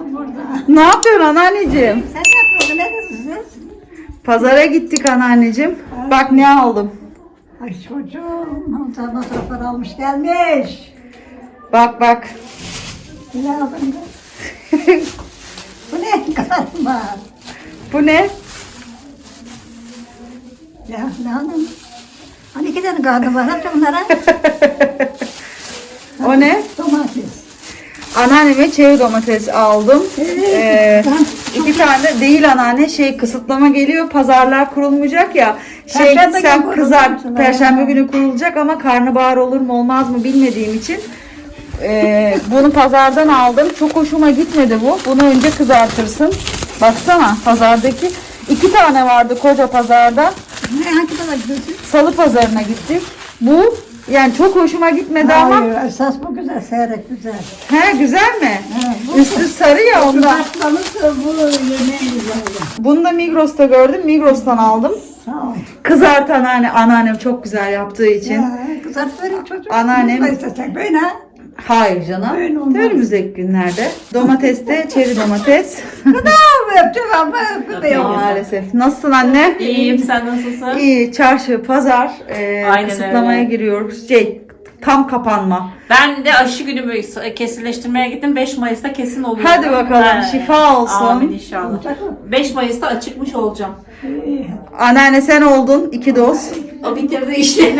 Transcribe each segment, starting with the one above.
Burada. Ne yapıyorsun anneanneciğim? Sen ne yapıyorsun? Ne diyorsun? Pazara gittik anneanneciğim. Bak ne aldım. Ay çocuğum. Hamza masraflar almış gelmiş. Bak bak. Ne aldın? Bu ne karma? Bu ne? Ya ne aldın? Hani iki tane karnı var. Bunlara. O ne? Anneanneme çeri domates aldım. Ee, iki tane değil anneanne şey kısıtlama geliyor. Pazarlar kurulmayacak ya. Şey Perşembe sen kurulacak kızar. mısın? Perşembe günü kurulacak ama karnabahar olur mu olmaz mı bilmediğim için ee, bunu pazardan aldım. Çok hoşuma gitmedi bu. Bunu önce kızartırsın. Baksana pazardaki iki tane vardı koca pazarda. Ne hangi tarafa gidiyorsun? Salı pazarına gittik. Bu yani çok hoşuma gitmedi ama Hayır, esas bu güzel, seyrek güzel. he güzel mi? Ha, bu- Üstü sarı ya ondan. Kızartmamız da bu yemeğin. Bunu da Migros'ta gördüm. Migros'tan aldım. Sağ ol. Kızartan anneanne, anneannem çok güzel yaptığı için. Ya, kızart verin çocuk. Anneannem- Ne istesek böyle ha. Hayır canım. Öyle olmaz. Önümüzdeki günlerde. Domates de çeri domates. Ama öpüyor. Maalesef. Nasılsın anne? İyiyim sen nasılsın? İyi. Çarşı, pazar. e, Aynen kısıtlamaya öyle. giriyoruz. Şey, tam kapanma. Ben de aşı günümü kesinleştirmeye gittim. 5 Mayıs'ta kesin oluyor. Hadi bakalım, Ha, şifa olsun. Amin inşallah. Olacak mı? 5 Mayıs'ta açıkmış olacağım. İyi. Anneanne sen oldun. iki doz. O bitirdi işi.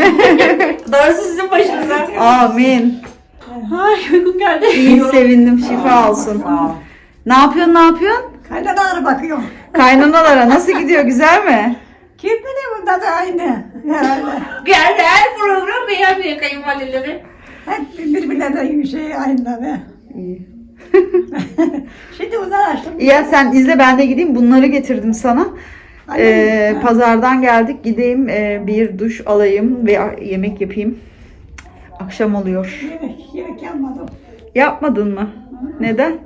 Doğrusu sizin başınıza. Amin. Ay uykum geldi. İyi sevindim. Şifa olsun. Sağ ol. Ne yapıyorsun? Ne yapıyorsun? Kaynanalara bakıyorum. Kaynanalara nasıl gidiyor? Güzel mi? Kim bilir bunda da aynı. Herhalde. Geldi her program beğenmiyor kayınvalideleri. Hep birbirlerine şey aynıları. İyi. Şimdi bunları açtım. Ya sen izle ben de gideyim. Bunları getirdim sana. Ee, pazardan geldik. Gideyim e, bir duş alayım ve yemek yapayım. Akşam oluyor. Yemek, yemek yapmadım. Yapmadın mı? Neden?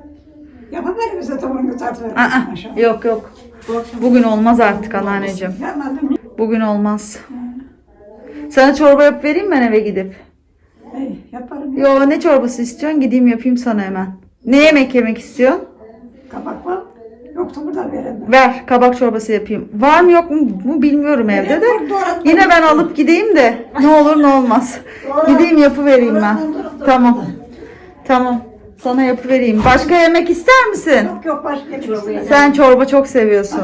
Yapamadım bize tavuğunu kızartıverim. Aa, yok yok. Bugün olmaz artık anneanneciğim. Yapmadım. Bugün olmaz. Sana çorba yap vereyim ben eve gidip. Hey, yaparım. Yo ne çorbası istiyorsun? Gideyim yapayım sana hemen. Ne yemek yemek istiyorsun? Kabak var. Yoksa burada veremem. Ver kabak çorbası yapayım. Var mı yok mu mu bilmiyorum evde de. Doğru, doğru. Yine ben alıp gideyim de ne olur ne olmaz. Gideyim yapıvereyim ben. Tamam. Tamam. Sana yapıvereyim. Başka yemek ister misin? Yok yok başka bir şey. yok. Sen çorba çok seviyorsun.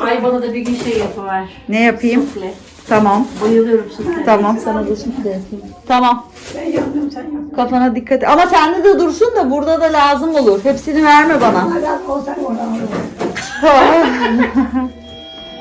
Ay bana da bir gün şey yapıver. Ne yapayım? Sufle. Tamam. Bayılıyorum sufle. Tamam. Sana da şimdi yapayım. Tamam. Ben yandım sen yap. Kafana dikkat et. Ama sende de dursun da burada da lazım olur. Hepsini verme bana. Hala olsan oradan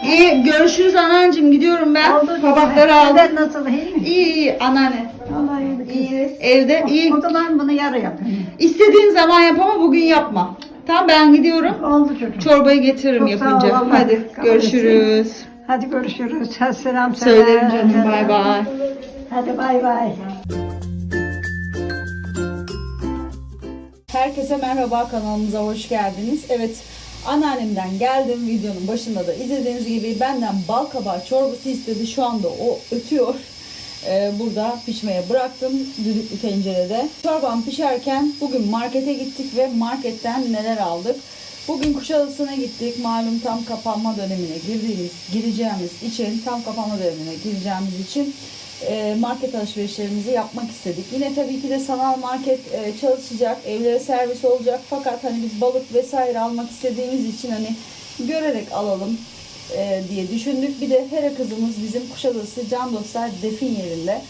İyi görüşürüz anancım. Gidiyorum ben. Oldu. Kabakları aldım. Nasıl iyi mi? İyi iyi anneanne. Vallahi iyi. İyi. Evde iyi. O zaman bunu yarı yapayım. İstediğin zaman yap ama bugün yapma. Tamam ben gidiyorum. Oldu çocuğum. Çorbayı getiririm Çok sağ yapınca. ol, Allah Hadi kabul görüşürüz. Hadi görüşürüz. Selam söyle. Söylerim canım bay bay. Hadi bay bay. Herkese merhaba kanalımıza hoş geldiniz. Evet anneannemden geldim videonun başında da izlediğiniz gibi benden bal kabağı çorbası istedi. Şu anda o ötüyor. Ee, burada pişmeye bıraktım düdüklü tencerede. Çorbam pişerken bugün markete gittik ve marketten neler aldık. Bugün Kuşadası'na gittik. Malum tam kapanma dönemine girdiğimiz, gireceğimiz için, tam kapanma dönemine gireceğimiz için market alışverişlerimizi yapmak istedik. Yine tabii ki de sanal market e, çalışacak, evlere servis olacak. Fakat hani biz balık vesaire almak istediğimiz için hani görerek alalım e, diye düşündük. Bir de Hera kızımız bizim Kuşadası Can Dostlar defin yerinde.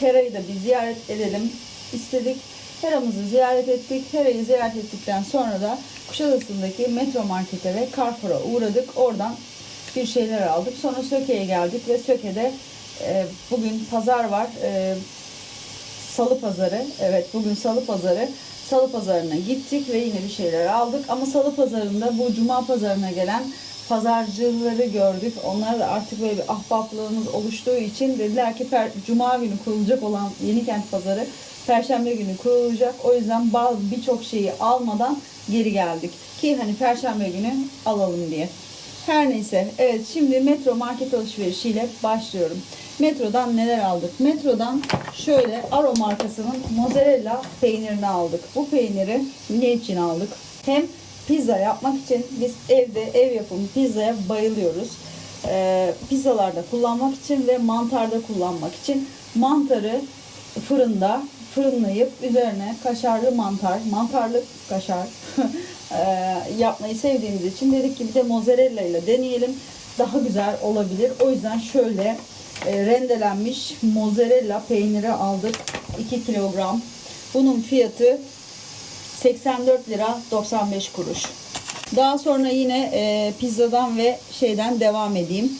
Hera'yı da bir ziyaret edelim istedik. Hera'mızı ziyaret ettik. Hera'yı ziyaret ettikten sonra da Kuşadası'ndaki Metro Market'e ve Carrefour'a uğradık. Oradan bir şeyler aldık. Sonra Söke'ye geldik ve Söke'de e, bugün pazar var. E, Salı pazarı. Evet bugün salı pazarı. Salı pazarına gittik ve yine bir şeyler aldık. Ama salı pazarında bu cuma pazarına gelen pazarcıları gördük. Onlar da artık böyle bir ahbaplığımız oluştuğu için dediler ki per, cuma günü kurulacak olan Yenikent pazarı perşembe günü kurulacak. O yüzden bazı birçok şeyi almadan geri geldik. Ki hani perşembe günü alalım diye. Her neyse evet şimdi metro market alışverişiyle başlıyorum. Metrodan neler aldık? Metrodan şöyle Aro markasının mozzarella peynirini aldık. Bu peyniri ne için aldık? Hem pizza yapmak için biz evde ev yapımı pizzaya bayılıyoruz. Ee, pizzalarda kullanmak için ve mantarda kullanmak için mantarı fırında fırınlayıp üzerine kaşarlı mantar, mantarlı kaşar e, yapmayı sevdiğimiz için dedik ki bir de mozzarella ile deneyelim. Daha güzel olabilir. O yüzden şöyle e, rendelenmiş mozzarella peyniri aldık. 2 kilogram. Bunun fiyatı 84 lira 95 kuruş. Daha sonra yine e, pizzadan ve şeyden devam edeyim.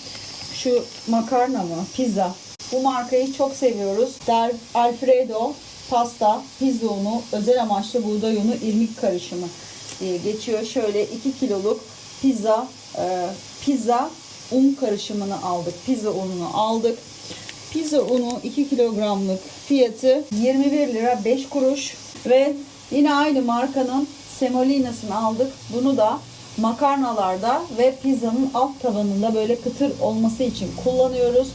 Şu makarna mı? Pizza. Bu markayı çok seviyoruz. Der Alfredo pasta, pizza unu, özel amaçlı buğday unu, irmik karışımı diye geçiyor. Şöyle 2 kiloluk pizza e, pizza un karışımını aldık. Pizza ununu aldık. Pizza unu 2 kilogramlık fiyatı 21 lira 5 kuruş ve yine aynı markanın semolinasını aldık. Bunu da makarnalarda ve pizzanın alt tabanında böyle kıtır olması için kullanıyoruz.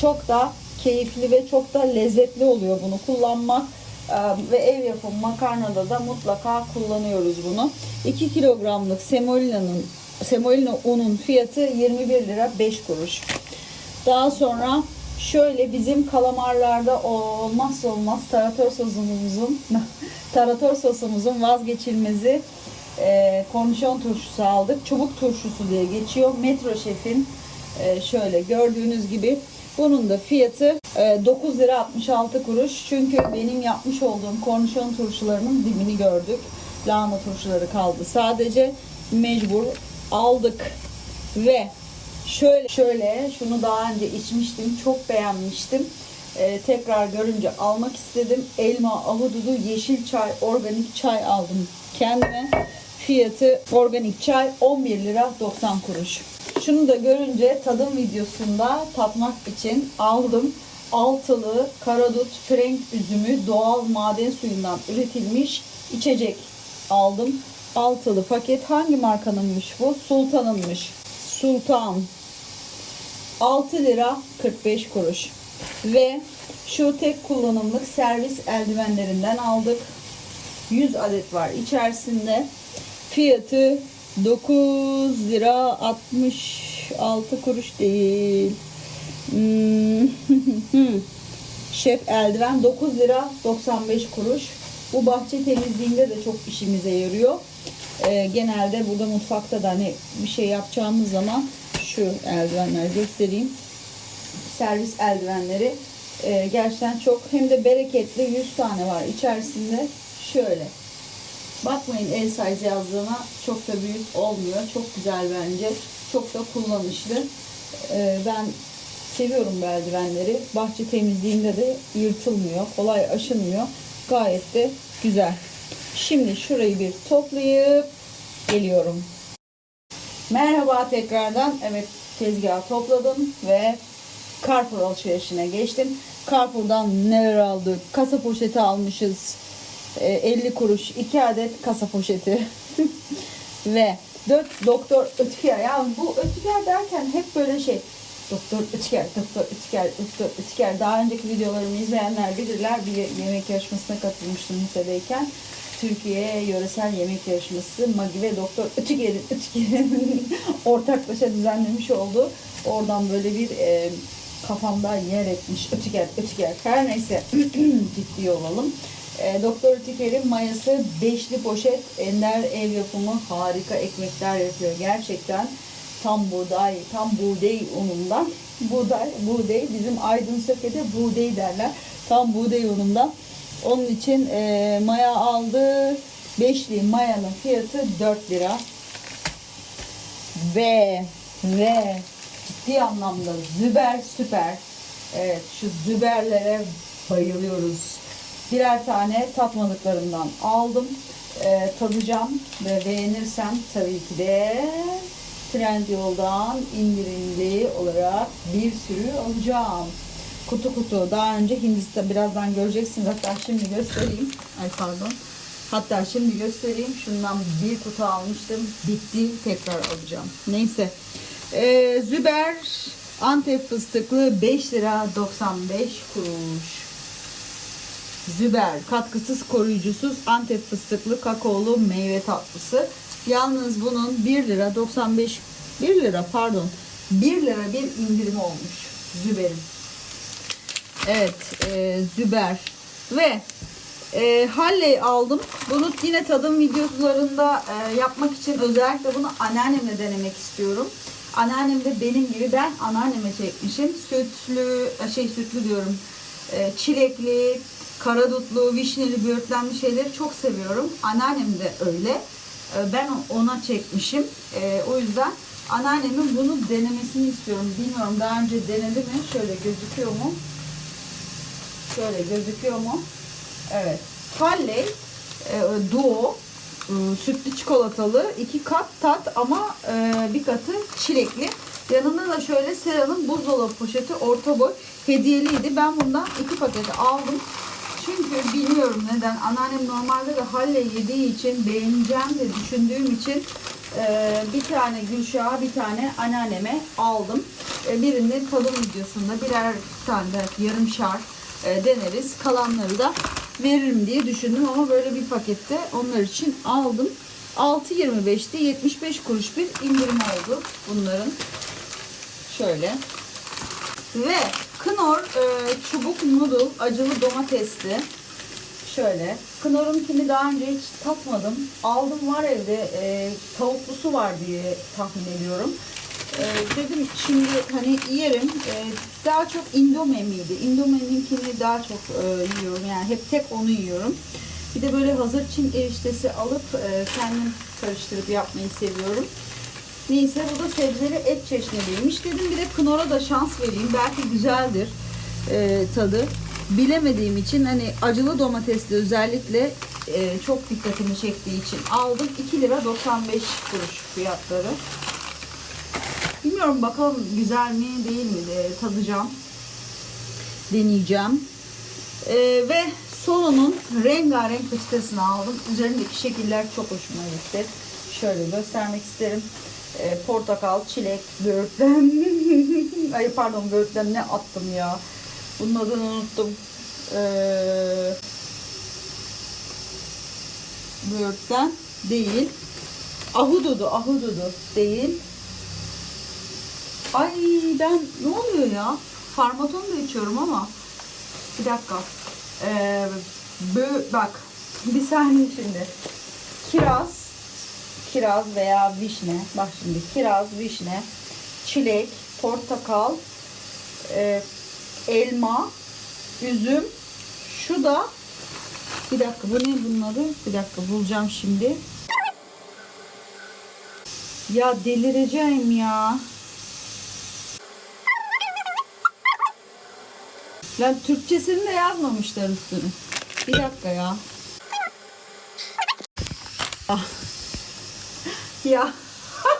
Çok da keyifli ve çok da lezzetli oluyor bunu kullanmak. Ve ev yapımı makarnada da mutlaka kullanıyoruz bunu. 2 kilogramlık semolina'nın semolina unun fiyatı 21 lira 5 kuruş. Daha sonra şöyle bizim kalamarlarda olmazsa olmaz tarator sosumuzun tarator sosumuzun vazgeçilmezi e, kornişon turşusu aldık. Çubuk turşusu diye geçiyor. Metro Şef'in e, şöyle gördüğünüz gibi bunun da fiyatı e, 9 lira 66 kuruş. Çünkü benim yapmış olduğum kornişon turşularının dibini gördük. Lahana turşuları kaldı. Sadece mecbur aldık ve şöyle şöyle şunu daha önce içmiştim. Çok beğenmiştim. Ee, tekrar görünce almak istedim. Elma, ahududu, yeşil çay, organik çay aldım kendime. Fiyatı organik çay 11 lira 90 kuruş. Şunu da görünce tadım videosunda tatmak için aldım. Altılı karadut frenk üzümü doğal maden suyundan üretilmiş içecek aldım. Altılı paket hangi markanınmış bu? Sultan'ınmış. Sultan 6 lira 45 kuruş. Ve şu tek kullanımlık servis eldivenlerinden aldık. 100 adet var içerisinde. Fiyatı 9 lira 66 kuruş değil. Hmm. Şef eldiven 9 lira 95 kuruş. Bu bahçe temizliğinde de çok işimize yarıyor. Ee, genelde burada mutfakta da hani bir şey yapacağımız zaman şu eldivenleri göstereyim. Servis eldivenleri e, gerçekten çok hem de bereketli 100 tane var içerisinde. Şöyle. Bakmayın el size yazdığına çok da büyük olmuyor. Çok güzel bence. Çok da kullanışlı. Ee, ben seviyorum bu eldivenleri. Bahçe temizliğinde de yırtılmıyor. Kolay aşınmıyor. Gayet de güzel. Şimdi şurayı bir toplayıp geliyorum. Merhaba tekrardan. Evet tezgahı topladım ve Carrefour alışverişine geçtim. Carrefour'dan neler aldık? Kasa poşeti almışız. E, 50 kuruş 2 adet kasa poşeti. ve 4 doktor Ötker. Ya bu Ötker derken hep böyle şey Doktor Ötker, Doktor Ötker, Doktor Ötker. Daha önceki videolarımı izleyenler bilirler. Bir yemek yarışmasına katılmıştım lisedeyken. Türkiye yöresel yemek yarışması Magi ve Doktor Ötüger'in Ötüger'in ortaklaşa düzenlemiş olduğu oradan böyle bir e, kafamda yer etmiş Ötüger Ötüger her neyse ciddi olalım. E, Doktor Ötüger'in mayası beşli poşet ender ev yapımı harika ekmekler yapıyor gerçekten tam buğday, tam buğday unundan. Buğday, buğday bizim Aydın Söke'de buğday derler. Tam buğday unundan. Onun için e, maya aldı. Beşli mayanın fiyatı 4 lira. Ve ve ciddi anlamda Züber süper. Evet şu Züberlere bayılıyoruz. Birer tane tatmadıklarımdan aldım. E, tadacağım ve beğenirsem tabii ki de Trendyol'dan indirimli olarak bir sürü alacağım. Kutu kutu. Daha önce Hindistan birazdan göreceksiniz. Hatta şimdi göstereyim. Ay pardon. Hatta şimdi göstereyim. Şundan bir kutu almıştım. Bitti. Tekrar alacağım. Neyse. Ee, Züber Antep fıstıklı 5 lira 95 kuruş. Züber katkısız koruyucusuz Antep fıstıklı kakaolu meyve tatlısı. Yalnız bunun 1 lira 95 1 lira pardon 1 lira bir indirim olmuş Züber'in. Evet e, Züber ve e, Halley aldım. Bunu yine tadım videolarında e, yapmak için özellikle bunu anneannemle denemek istiyorum. Anneannem de benim gibi ben anneanneme çekmişim. Sütlü, e, şey sütlü diyorum. E, çilekli, karadutlu, vişneli, böğürtlenli şeyleri çok seviyorum. Anneannem de öyle. E, ben ona çekmişim. E, o yüzden anneannemin bunu denemesini istiyorum. Bilmiyorum daha önce denedi mi? Şöyle gözüküyor mu? Şöyle gözüküyor mu? Evet. Halley e, Duo e, sütlü çikolatalı iki kat tat ama e, bir katı çilekli. Yanında da şöyle Sera'nın buzdolabı poşeti orta boy hediyeliydi. Ben bundan iki paketi aldım. Çünkü bilmiyorum neden. Anneannem normalde de Halley yediği için beğeneceğim de düşündüğüm için e, bir tane Gülşah'a bir tane anneanneme aldım. E, birini tadım videosunda birer tane de yarım şar e, deneriz. Kalanları da veririm diye düşündüm ama böyle bir pakette onlar için aldım. 6.25'ti 75 kuruş bir indirim oldu bunların. Şöyle. Ve Knorr e, çubuk noodle acılı domatesli. Şöyle. Knorr'unkini daha önce hiç tatmadım. Aldım var evde. E, tavuklusu var diye tahmin ediyorum. E, dedim şimdi hani yerim. E, daha çok Indome miydi? Indome'ninkini daha çok e, yiyorum. Yani hep tek onu yiyorum. Bir de böyle hazır Çin eriştesi alıp e, kendim karıştırıp yapmayı seviyorum. Neyse bu da sebzeli et çeşniliymiş. Dedim bir de Knorr'a da şans vereyim. Belki güzeldir e, tadı. Bilemediğim için hani acılı domatesli özellikle e, çok dikkatimi çektiği için aldım. 2 lira 95 kuruş fiyatları. Bilmiyorum bakalım güzel mi değil mi de tadacağım. Deneyeceğim. E, ve Solo'nun rengarenk peçetesini aldım. Üzerindeki şekiller çok hoşuma gitti. Şöyle göstermek isterim. E, portakal, çilek, böğürtlen. Ay pardon böğürtlen ne attım ya. Bunun adını unuttum. Ee, böğürtlen değil. Ahududu, ahududu değil. Ay ben ne oluyor ya? Farmaton da içiyorum ama. Bir dakika. Ee, bö bak bir saniye şimdi. Kiraz, kiraz veya vişne. Bak şimdi kiraz, vişne, çilek, portakal, e, elma, üzüm. Şu da bir dakika bu ne bunları? Bir dakika bulacağım şimdi. Ya delireceğim ya. Lan Türkçesini de yazmamışlar üstüne. Bir dakika ya. Ah. Ya.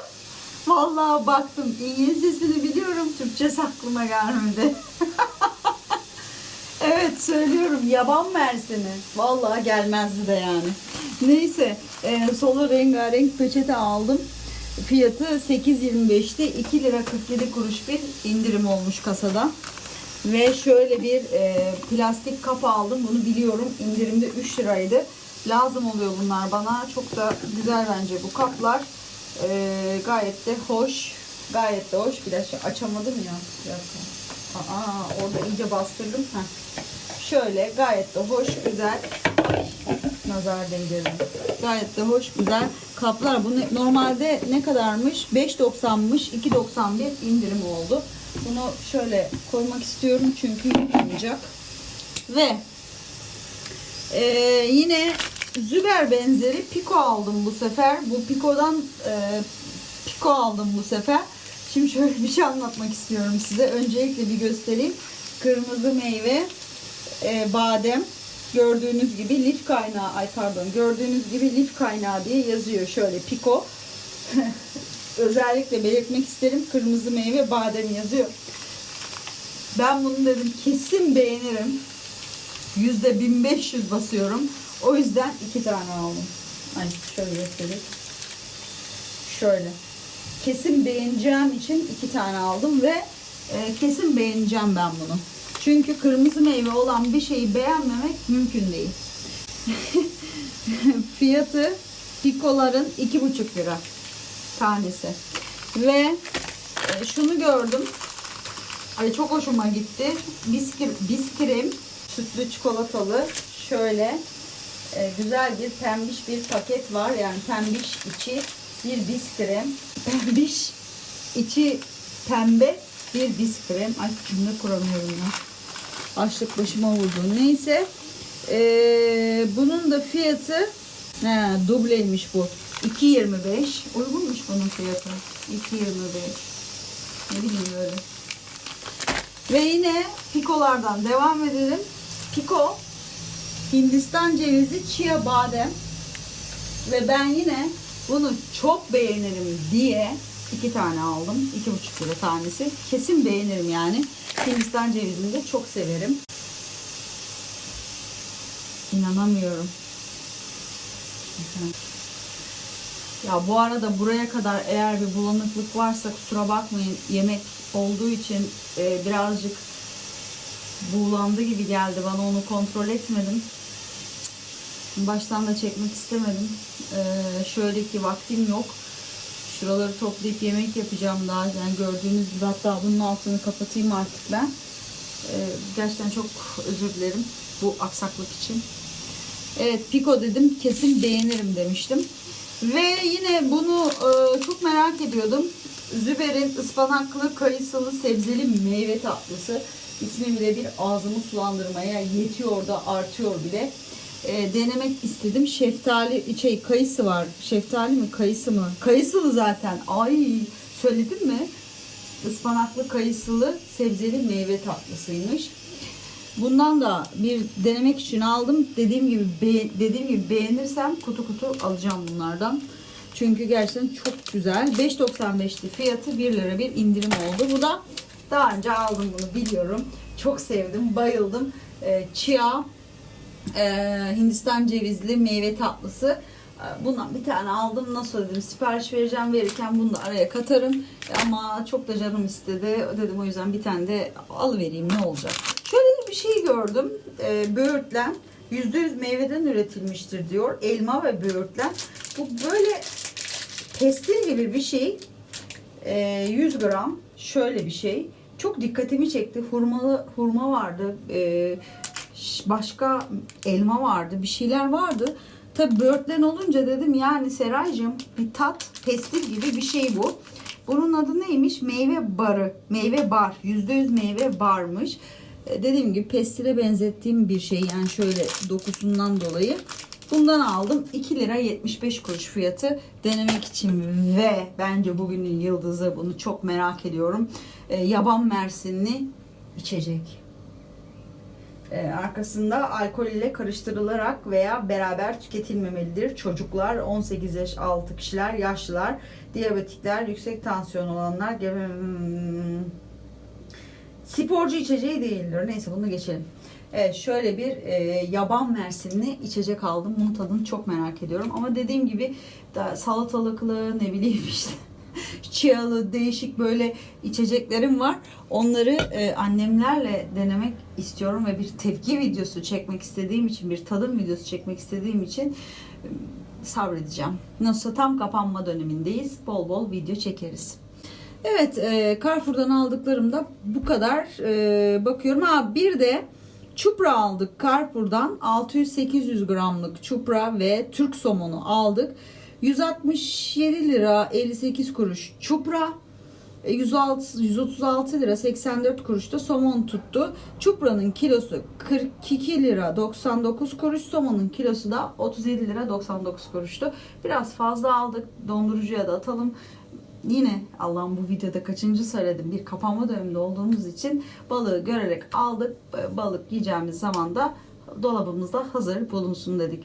Vallahi baktım. İngilizcesini biliyorum. Türkçesi aklıma gelmedi. evet söylüyorum. Yaban mersini. Vallahi gelmezdi de yani. Neyse. E, solo rengarenk peçete aldım. Fiyatı 8.25'ti. 2 lira 47 kuruş bir indirim olmuş kasada. Ve şöyle bir e, plastik kap aldım. Bunu biliyorum. İndirimde 3 liraydı. Lazım oluyor bunlar bana. Çok da güzel bence bu kaplar. E, gayet de hoş. Gayet de hoş. Bir dakika açamadım ya. Bir. Aa, orada iyice bastırdım. Heh. Şöyle gayet de hoş, güzel. Nazar değdirdim. Gayet de hoş, güzel kaplar. Bu ne- normalde ne kadarmış? 5.90'mış. 2.91 indirim oldu. Bunu şöyle koymak istiyorum çünkü yıkamayacak. Ve ee, yine Züber benzeri Pico aldım bu sefer. Bu Pico'dan e, Pico aldım bu sefer. Şimdi şöyle bir şey anlatmak istiyorum size. Öncelikle bir göstereyim. Kırmızı meyve, e, badem. Gördüğünüz gibi lif kaynağı, ay pardon, gördüğünüz gibi lif kaynağı diye yazıyor. Şöyle Pico. Özellikle belirtmek isterim. Kırmızı meyve, badem yazıyor. Ben bunu dedim kesin beğenirim. Yüzde 1500 basıyorum. O yüzden iki tane aldım. Ay şöyle göstereyim. Şöyle. Kesin beğeneceğim için iki tane aldım ve e, kesin beğeneceğim ben bunu. Çünkü kırmızı meyve olan bir şeyi beğenmemek mümkün değil. Fiyatı pikoların iki buçuk lira tanesi. Ve e, şunu gördüm. Ay çok hoşuma gitti. Biskir, biskirim sütlü çikolatalı şöyle e, güzel bir pembiş bir paket var. Yani pembiş içi bir biskirem. Pembiş içi pembe bir biskirem. Ay cümle kuramıyorum ya. Açlık başıma vurdu. Neyse. E, bunun da fiyatı he, dubleymiş bu. 2.25. Uygunmuş bunun fiyatı. 2.25. Ne bileyim böyle. Ve yine pikolardan devam edelim. Piko Hindistan cevizi, chia badem ve ben yine bunu çok beğenirim diye iki tane aldım. iki buçuk lira tanesi. Kesin beğenirim yani. Hindistan cevizini de çok severim. İnanamıyorum. Ya bu arada buraya kadar eğer bir bulanıklık varsa kusura bakmayın. Yemek olduğu için e, birazcık buğulandı gibi geldi bana onu kontrol etmedim. Baştan da çekmek istemedim. Ee, şöyle ki vaktim yok. Şuraları toplayıp yemek yapacağım daha. Yani gördüğünüz gibi hatta bunun altını kapatayım artık ben. Ee, gerçekten çok özür dilerim bu aksaklık için. Evet Pico dedim kesin beğenirim demiştim. Ve yine bunu e, çok merak ediyordum. Züber'in ıspanaklı kayısılı sebzeli meyve tatlısı. İsmi bile bir ağzımı sulandırmaya yetiyor da artıyor bile. E, denemek istedim. Şeftali, şey kayısı var. Şeftali mi kayısı mı? Kayısılı zaten. Ay söyledim mi? Ispanaklı kayısılı sebzeli meyve tatlısıymış. Bundan da bir denemek için aldım. Dediğim gibi be- dediğim gibi beğenirsem kutu kutu alacağım bunlardan. Çünkü gerçekten çok güzel. 5.95'ti fiyatı 1 lira bir indirim oldu. Bu da daha önce aldım bunu biliyorum. Çok sevdim, bayıldım. Ee, chia, e, Hindistan cevizli meyve tatlısı. Ee, Bundan bir tane aldım. Nasıl dedim sipariş vereceğim verirken bunu da araya katarım. Ama çok da canım istedi. Dedim o yüzden bir tane de alıvereyim ne olacak. Şöyle bir şey gördüm. Ee, böğürtlen %100 meyveden üretilmiştir diyor. Elma ve böğürtlen. Bu böyle pestil gibi bir şey. Ee, 100 gram şöyle bir şey. Çok dikkatimi çekti. Hurmalı hurma vardı. Ş- başka elma vardı. Bir şeyler vardı. Tabi böğürtlen olunca dedim yani Seraycığım bir tat pestil gibi bir şey bu. Bunun adı neymiş? Meyve barı. Meyve bar. %100 meyve barmış. Ee, dediğim gibi pestile benzettiğim bir şey. Yani şöyle dokusundan dolayı. Bundan aldım. 2 lira 75 kuruş fiyatı denemek için ve bence bugünün yıldızı bunu çok merak ediyorum. Ee, yaban mersinli içecek. Ee, arkasında alkol ile karıştırılarak veya beraber tüketilmemelidir. Çocuklar, 18 yaş altı kişiler, yaşlılar, diyabetikler, yüksek tansiyon olanlar, gebe... Hmm. sporcu içeceği değildir. Neyse bunu geçelim. Evet şöyle bir e, yaban mersinli içecek aldım. Bunun tadını çok merak ediyorum. Ama dediğim gibi da salatalıklı ne bileyim işte chialı değişik böyle içeceklerim var. Onları e, annemlerle denemek istiyorum ve bir tepki videosu çekmek istediğim için, bir tadım videosu çekmek istediğim için e, sabredeceğim. Nasılsa tam kapanma dönemindeyiz. Bol bol video çekeriz. Evet, e, Carrefour'dan aldıklarım da bu kadar. E, bakıyorum. Ha bir de çupra aldık Carrefour'dan. 600-800 gramlık çupra ve Türk somonu aldık. 167 lira 58 kuruş çupra. E, 106, 136 lira 84 kuruş da somon tuttu. Çupra'nın kilosu 42 lira 99 kuruş. Somonun kilosu da 37 lira 99 kuruştu. Biraz fazla aldık. Dondurucuya da atalım. Yine Allah'ım bu videoda kaçıncı söyledim bir kapanma döneminde olduğumuz için balığı görerek aldık. Balık yiyeceğimiz zaman da dolabımızda hazır bulunsun dedik.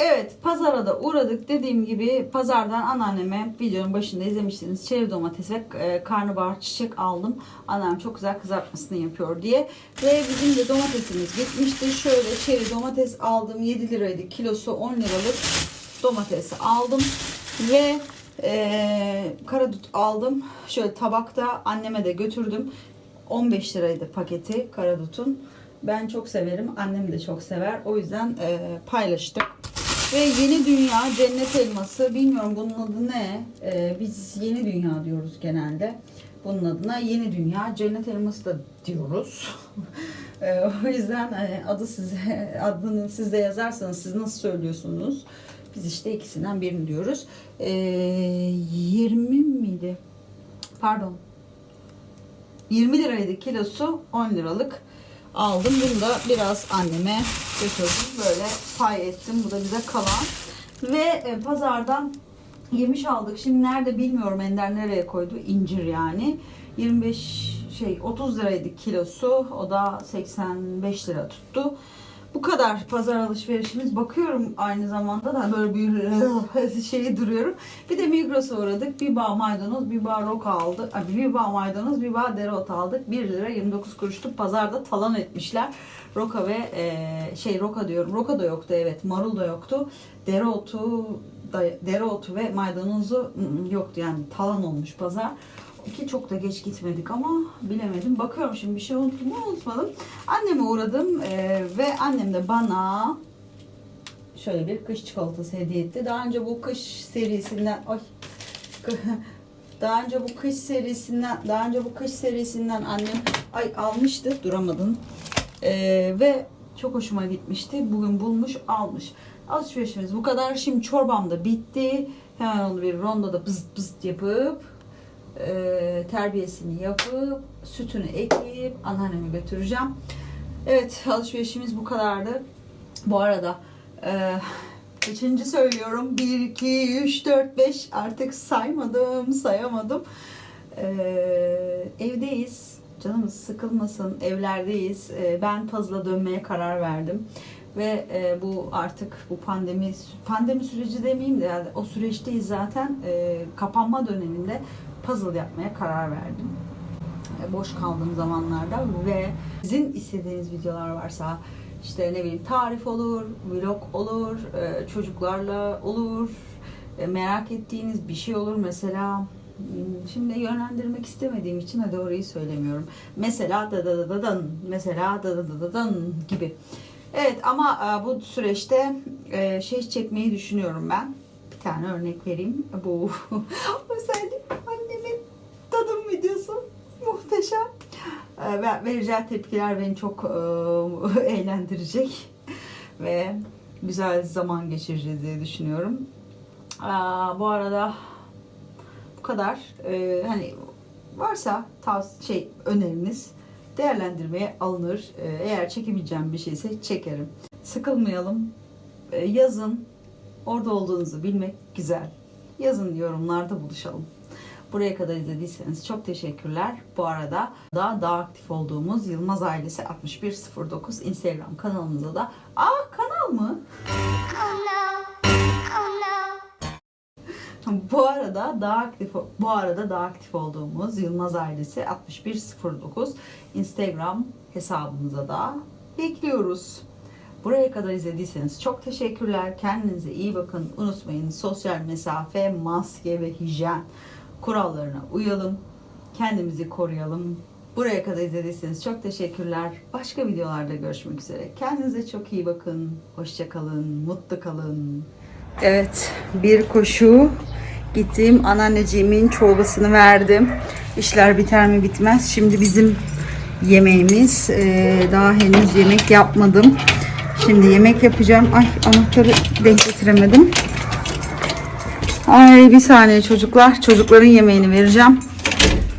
Evet pazara da uğradık. Dediğim gibi pazardan anneanneme videonun başında izlemiştiniz. Çeri domates ve e, karnabahar çiçek aldım. Annem çok güzel kızartmasını yapıyor diye. Ve bizim de domatesimiz bitmişti. Şöyle çeri domates aldım. 7 liraydı kilosu 10 liralık domatesi aldım. Ve e, karadut aldım. Şöyle tabakta anneme de götürdüm. 15 liraydı paketi karadutun. Ben çok severim. Annem de çok sever. O yüzden e, paylaştık. Ve Yeni Dünya Cennet Elması. Bilmiyorum bunun adı ne? E, biz Yeni Dünya diyoruz genelde. Bunun adına Yeni Dünya Cennet Elması da diyoruz. E, o yüzden hani adı size adını siz yazarsanız siz nasıl söylüyorsunuz? Biz işte ikisinden birini diyoruz. E, 20 miydi? Pardon. 20 liraydı kilosu 10 liralık aldım. Bunu da biraz anneme götürdüm. Böyle pay ettim. Bu da bize kalan. Ve e, pazardan yemiş aldık. Şimdi nerede bilmiyorum Ender nereye koydu. İncir yani. 25 şey 30 liraydı kilosu. O da 85 lira tuttu. Bu kadar pazar alışverişimiz. Bakıyorum aynı zamanda da böyle bir şeyi duruyorum. Bir de Migros'a uğradık. Bir bağ maydanoz, bir bağ roka aldık. Bir bağ maydanoz, bir bağ dereotu aldık. 1 lira 29 kuruştu. Pazarda talan etmişler. Roka ve e, şey roka diyorum. Roka da yoktu evet. Marul da yoktu. Dereotu da, dereotu ve maydanozu yoktu yani talan olmuş pazar. Ki çok da geç gitmedik ama bilemedim. Bakıyorum şimdi bir şey unuttum mu unutmadım. Anneme uğradım eee, ve annem de bana şöyle bir kış çikolatası hediye etti. Daha önce bu kış serisinden ay daha önce bu kış serisinden daha önce bu kış serisinden annem ay almıştı duramadım. Eee, ve çok hoşuma gitmişti. Bugün bulmuş almış. Alışverişimiz bu kadar. Şimdi çorbam da bitti. Hemen onu bir rondoda bız bız yapıp e, terbiyesini yapıp sütünü ekleyip anneanneme götüreceğim. Evet alışverişimiz bu kadardı. Bu arada e, kaçıncı söylüyorum? 1, 2, 3, 4, 5 artık saymadım sayamadım. E, evdeyiz. Canımız sıkılmasın. Evlerdeyiz. E, ben puzzle'a dönmeye karar verdim. Ve e, bu artık bu pandemi pandemi süreci demeyeyim de yani o süreçteyiz zaten e, kapanma döneminde puzzle yapmaya karar verdim. E, boş kaldığım zamanlarda ve sizin istediğiniz videolar varsa işte ne bileyim tarif olur, vlog olur, e, çocuklarla olur, e, merak ettiğiniz bir şey olur mesela Şimdi yönlendirmek istemediğim için hadi orayı söylemiyorum. Mesela da da da da dan, mesela da da da da dan gibi. Evet ama e, bu süreçte şey çekmeyi düşünüyorum ben. Bir tane örnek vereyim. Bu özellikle annemin tadım videosu. Muhteşem. E, Ve vereceği tepkiler beni çok eğlendirecek. Ve güzel zaman geçireceğiz diye düşünüyorum. Bu arada bu kadar. Hani varsa tavs şey öneriniz değerlendirmeye alınır. Ee, Eğer çekebileceğim bir şeyse çekerim. Sıkılmayalım. Ee, Yazın. Orada olduğunuzu bilmek güzel. Yazın yorumlarda buluşalım. Buraya kadar izlediyseniz çok teşekkürler. Bu arada daha daha aktif olduğumuz Yılmaz Ailesi 6109 Instagram kanalımıza da Aa kanal mı? Bu arada daha aktif bu arada daha aktif olduğumuz Yılmaz ailesi 6109 Instagram hesabımıza da bekliyoruz. Buraya kadar izlediyseniz çok teşekkürler. Kendinize iyi bakın. Unutmayın sosyal mesafe, maske ve hijyen kurallarına uyalım. Kendimizi koruyalım. Buraya kadar izlediyseniz çok teşekkürler. Başka videolarda görüşmek üzere. Kendinize çok iyi bakın. Hoşça kalın. Mutlu kalın. Evet, bir koşu gittim. Anneanneciğimin çorbasını verdim. İşler biter mi bitmez. Şimdi bizim yemeğimiz. Ee, daha henüz yemek yapmadım. Şimdi yemek yapacağım. Ay anahtarı denk getiremedim. Ay bir saniye çocuklar. Çocukların yemeğini vereceğim.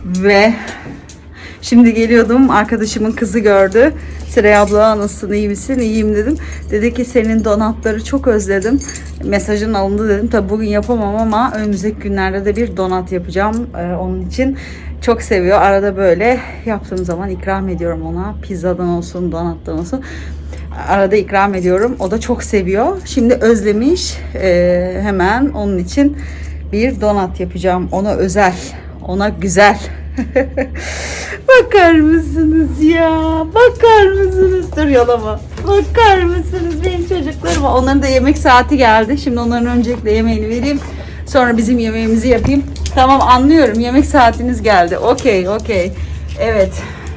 Ve Şimdi geliyordum arkadaşımın kızı gördü. Seray abla nasılsın iyi misin? İyiyim dedim. Dedi ki senin donatları çok özledim. Mesajın alındı dedim. Tabi bugün yapamam ama önümüzdeki günlerde de bir donat yapacağım. Ee, onun için çok seviyor. Arada böyle yaptığım zaman ikram ediyorum ona. Pizzadan olsun, donattan olsun. Arada ikram ediyorum. O da çok seviyor. Şimdi özlemiş. Ee, hemen onun için bir donat yapacağım. Ona özel. Ona güzel. Bakar mısınız ya? Bakar mısınız? Dur yalama. Bakar mısınız benim çocuklarıma? Onların da yemek saati geldi. Şimdi onların öncelikle yemeğini vereyim. Sonra bizim yemeğimizi yapayım. Tamam anlıyorum. Yemek saatiniz geldi. Okey, okey. Evet.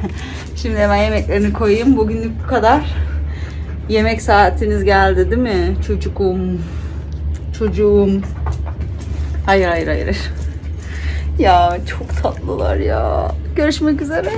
Şimdi hemen yemeklerini koyayım. Bugünlük bu kadar. Yemek saatiniz geldi değil mi? Çocuğum. Çocuğum. Hayır hayır hayır. Ya çok tatlılar ya. Görüşmek üzere.